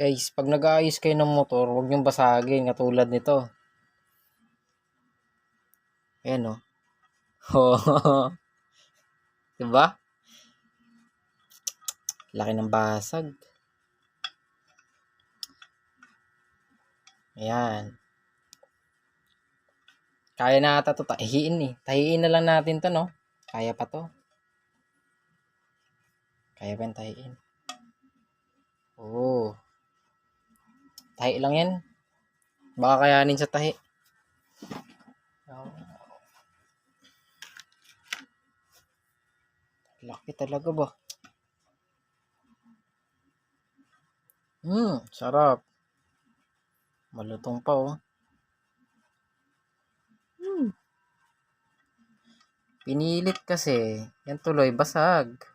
Guys, pag nag-aayos kayo ng motor, huwag niyong basagin katulad nito. Ayan o. Oh. diba? Laki ng basag. Ayan. Kaya na ata ito tahiin eh. Tahiin na lang natin to no. Kaya pa to. Kaya pa tahiin. Tahi lang yan. Baka kayanin sa tahi. Laki talaga ba? Hmm, sarap. Malutong pa oh. Hmm. Pinilit kasi. Yan tuloy, basag.